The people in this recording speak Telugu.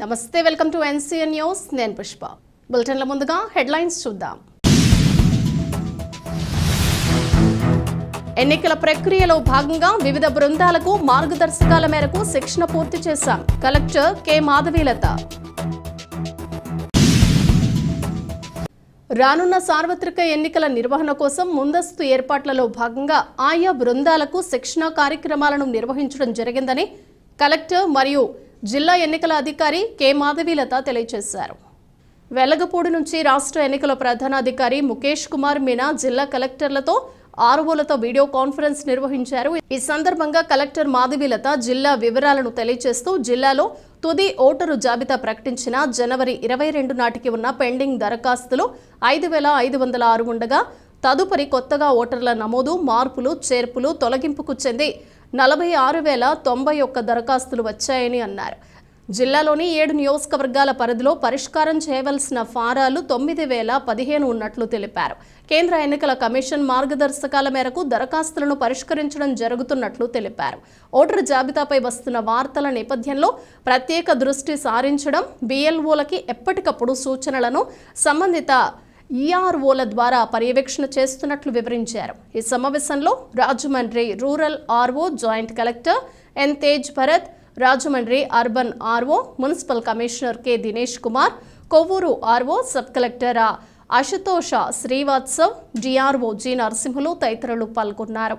నమస్తే వెల్కమ్ టు ఎన్సీఎన్ న్యూస్. నేను పుష్ప. బులెటిన్ల ముందుగా హెడ్లైన్స్ చూద్దాం. ఎన్నికల ప్రక్రియలో భాగంగా వివిధ బృందాలకు మార్గదర్శకాల మేరకు శిక్షణ పూర్తి చేశాం. Collector K. మాధవీలత. రానున్న సార్వత్రిక ఎన్నికల నిర్వహణ కోసం ముందస్తు ఏర్పాట్లలో భాగంగా ఆయా బృందాలకు శిక్షణ కార్యక్రమాలను నిర్వహించడం జరిగిందని కలెక్టర్ మరియు జిల్లా ఎన్నికల అధికారి కె. మాధవీలత తెలియజేశారు. వెలగపూడి నుంచి రాష్ట్ర ఎన్నికల ప్రధానాధికారి ముఖేష్ కుమార్ మీనా జిల్లా కలెక్టర్లతో ఆర్వోలతో వీడియో కాన్ఫరెన్స్ నిర్వహించారు. ఈ సందర్భంగా కలెక్టర్ మాధవీలత జిల్లా వివరాలను తెలియజేస్తూ జిల్లాలో తుది ఓటరు జాబితా ప్రకటించిన జనవరి ఇరవై రెండు నాటికి ఉన్న పెండింగ్ దరఖాస్తులు ఐదు వేల ఐదు వందల ఆరు ఉండగా తదుపరి కొత్తగా ఓటర్ల నమోదు మార్పులు చేర్పులు తొలగింపుకు చెంది నలభై ఆరు వేల తొంభై ఒక్క దరఖాస్తులు వచ్చాయని అన్నారు. జిల్లాలోని ఏడు నియోజకవర్గాల పరిధిలో పరిష్కారం చేయవలసిన ఫారాలు తొమ్మిది వేల పదిహేను ఉన్నట్లు తెలిపారు. కేంద్ర ఎన్నికల కమిషన్ మార్గదర్శకాల మేరకు దరఖాస్తులను పరిష్కరించడం జరుగుతున్నట్లు తెలిపారు. ఓటరు జాబితాపై వస్తున్న వార్తల నేపథ్యంలో ప్రత్యేక దృష్టి సారించడం బిఎల్ఓలకి ఎప్పటికప్పుడు సూచనలను సంబంధిత ఈఆర్ఓల ద్వారా పర్యవేక్షణ చేస్తున్నట్లు వివరించారు. ఈ సమావేశంలో Rajahmundry rural RO joint collector N Tej Bharat Rajahmundry urban RO municipal commissioner K Dinesh Kumar Kovvur RO sub collector Ashutosh Srivastav DRO G Narasimhulu తదితరులు పాల్గొన్నారు.